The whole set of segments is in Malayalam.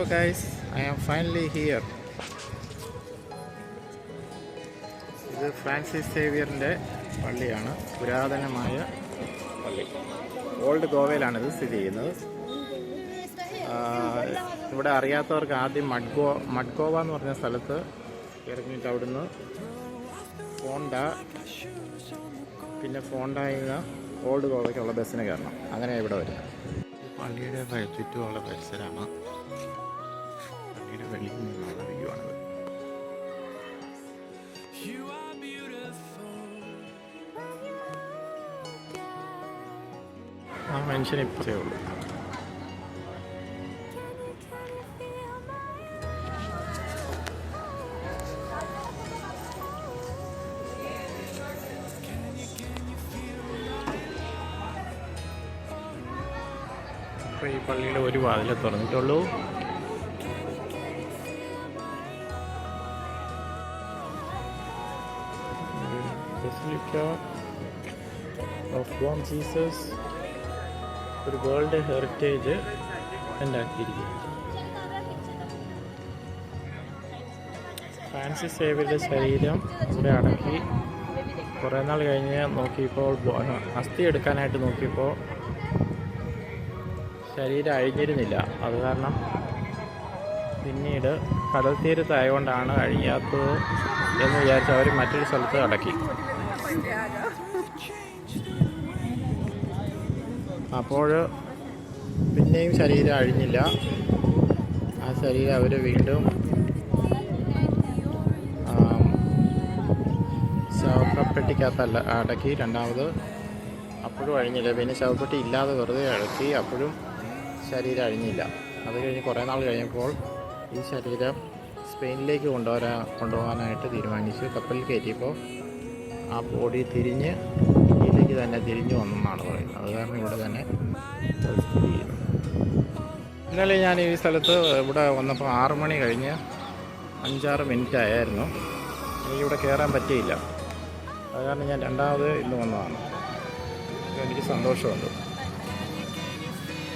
Hello guys I am finally here ഇത് ഫ്രാൻസിസ് സേവിയറിന്റെ പള്ളിയാണ്. പുരാതനമായ പള്ളി. ഓൾഡ് ഗോവയിലാണിത് സ്ഥിതി ചെയ്യുന്നത്. ഇവിടെ അറിയാത്തവർക്ക് ആദ്യം മഡ്ഗോ മഡ്ഗോവ എന്ന് പറഞ്ഞ സ്ഥലത്ത് ഇറങ്ങിയിട്ട് അവിടുന്ന് ഫോണ്ട പിന്നെ ഫോണ്ടായിൽ ഓൾഡ് ഗോവയ്ക്കുള്ള ബസ്സിന് കയറണം. അങ്ങനെ ഇവിടെ ഈ പള്ളിയുടെ ചുറ്റുമുള്ള പരിസരമാണ്. പള്ളിയുടെ വെളിയിൽ നിന്നുള്ള വ്യൂ ആണിത് ആ മനുഷ്യൻ ഇപ്പോഴേ ഉള്ളൂ. ഈ പള്ളിയിൽ ഒരു വാതിലെ തുറന്നിട്ടുള്ളൂ. ബസിലിക്ക ഓഫ് ബോൺ ജീസസ് ഒരു വേൾഡ് ഹെറിറ്റേജ് ഉണ്ടാക്കിയിരിക്കുന്നു. ഫ്രാൻസിസ് സേവിയുടെ ശരീരം ഇവിടെ അടക്കി. കുറേ നാൾ കഴിഞ്ഞ് നോക്കിയപ്പോൾ ബോ- അസ്ഥി എടുക്കാനായിട്ട് നോക്കിയപ്പോൾ ശരീരം അഴിഞ്ഞിരുന്നില്ല. അത് കാരണം പിന്നീട് കടൽ തീരത്തായതുകൊണ്ടാണ് അഴിയാത്തത് എന്ന് വിചാരിച്ച് അവർ മറ്റൊരു സ്ഥലത്ത് അടക്കി. അപ്പോൾ പിന്നെയും ശരീരം അഴിഞ്ഞില്ല. ആ ശരീരം അവർ വീണ്ടും ശവപ്പെട്ടിക്കകത്തല്ല അടക്കി രണ്ടാമത് അപ്പോഴും അഴിഞ്ഞില്ല. പിന്നെ ശവപ്പെട്ടി ഇല്ലാതെ വെറുതെ അടക്കി അപ്പോഴും ശരീരം അഴിഞ്ഞില്ല. അത് കഴിഞ്ഞ് കുറേ നാൾ കഴിഞ്ഞപ്പോൾ ഈ ശരീരം സ്പെയിനിലേക്ക് കൊണ്ടുവരാ കൊണ്ടുപോകാനായിട്ട് തീരുമാനിച്ചു. കപ്പലിൽ കയറ്റിയപ്പോൾ ആ ബോഡി തിരിഞ്ഞ് ഇന്ത്യയിലേക്ക് തന്നെ തിരിഞ്ഞു വന്നെന്നാണ് പറയുന്നത്. അത് കാരണം ഇവിടെ തന്നെ സ്ഥിതി ചെയ്യുന്നത് ഇന്നലെ ഞാൻ ഈ സ്ഥലത്ത് ഇവിടെ വന്നപ്പോൾ ആറ് മണി കഴിഞ്ഞ് അഞ്ചാറ് മിനിറ്റ് ആയായിരുന്നു. എനിക്കിവിടെ കയറാൻ പറ്റിയില്ല. അത് കാരണം ഞാൻ രണ്ടാമത് ഇന്ന് വന്നതാണ്. എനിക്ക് സന്തോഷമുണ്ട്.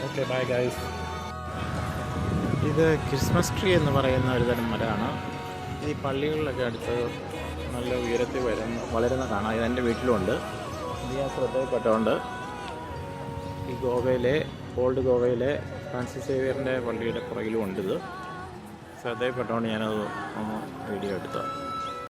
ഓക്കെ ബൈ ഗൈസ് ഇത് ക്രിസ്മസ് ട്രീ എന്ന് പറയുന്ന ഒരു തരം മരമാണ്. ഈ പള്ളികളിലൊക്കെ അടുത്ത് നല്ല ഉയരത്തിൽ വരുന്ന വളരുന്ന കാണാം. ഇത് എന്റെ വീട്ടിലുണ്ട്. ഇത് ഞാൻ ശ്രദ്ധയിൽപ്പെട്ടുകൊണ്ട് ഈ ഗോവയിലെ ഓൾഡ് ഗോവയിലെ ഫ്രാൻസിസ് സേവിയറിന്റെ പള്ളിയുടെ പുറകിലും ഉണ്ട് ഇത്. ശ്രദ്ധയിൽപ്പെട്ടുകൊണ്ട് ഞാനത് ഒന്ന് വീഡിയോ എടുത്തതാണ്.